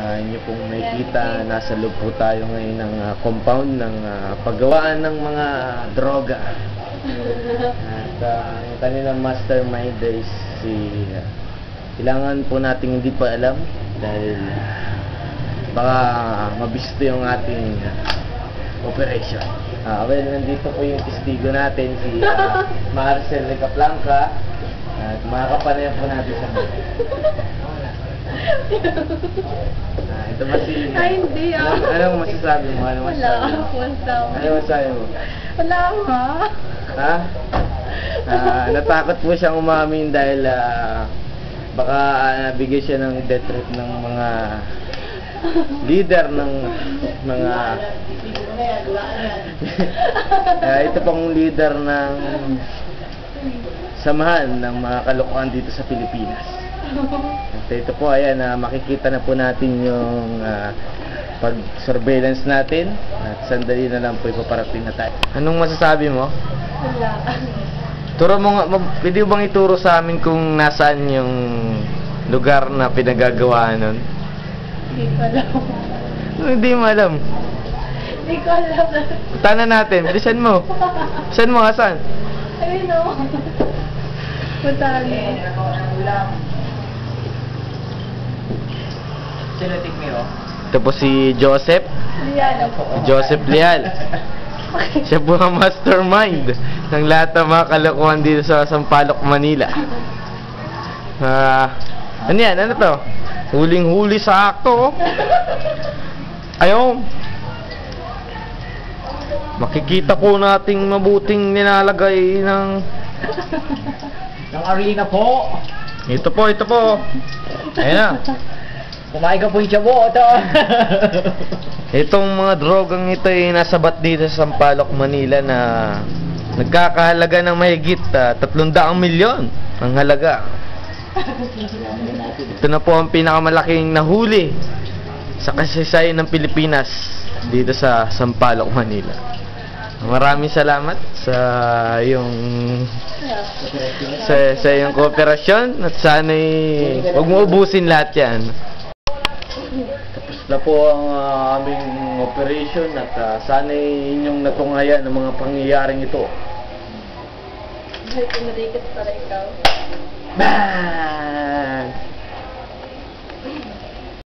Ah, inyo pong makikita, nasa loob po tayo ngayon ng ah, compound ng ah, paggawaan ng mga droga. At ah, ang kanilang mastermind is si... ah, kailangan po nating hindi pa alam dahil baka mabisto yung ating ah, operation. Ah, well, nandito po yung testigo natin, si ah, Marcel Caplanca. At makakapanayan po natin sa Ah, ito ba si... Ay, hindi, ah. Anong, anong masasabi mo? Wala. masasabi mo? Wala. Ano masasabi mo? Wala nga. Ha? Ah, natakot po siyang umamin dahil ah, baka ah, nabigay siya ng death threat ng mga leader ng mga Ah, ito pong leader ng samahan ng mga kalokohan dito sa Pilipinas. At ito po, ayan, ah, makikita na po natin yung ah, pag-surveillance natin. At sandali na lang po ipaparating na tayo. Anong masasabi mo? Wala. Turo mo nga, pwede mo bang ituro sa amin kung nasaan yung lugar na pinagagawa nun? Hindi ko alam. Hindi mo alam. Hindi ko alam. Punta natin, bilisan mo. Saan mo, asan? Ayun o. Puntahan mo. Sino tikmiro? Ito po si Joseph. Si Joseph Lial. Siya po ang mastermind ng lahat ng mga kalokohan dito sa Sampaloc, Manila. Ah, ano yan? Ano to? Huling-huli sa akto. oh. Ayun. Makikita po nating mabuting nilalagay ng... Ng arena po. Ito po, ito po. Ayan na. Kumain ka po yung. Ito. Itong mga drogang ito ay nasabat dito sa Sampaloc, Manila na nagkakahalaga ng mahigit ah, 300 milyon ang halaga. Ito na po ang pinakamalaking nahuli sa kasaysayan ng Pilipinas dito sa Sampaloc, Manila. Maraming salamat sa iyong sa, sa iyong kooperasyon at sana'y huwag mo ubusin lahat yan. Tapos na po ang ah, aming operation at uh, sana'y inyong natunghayan ang mga pangyayaring ito. Ay, pumarikit pala ikaw. Bang!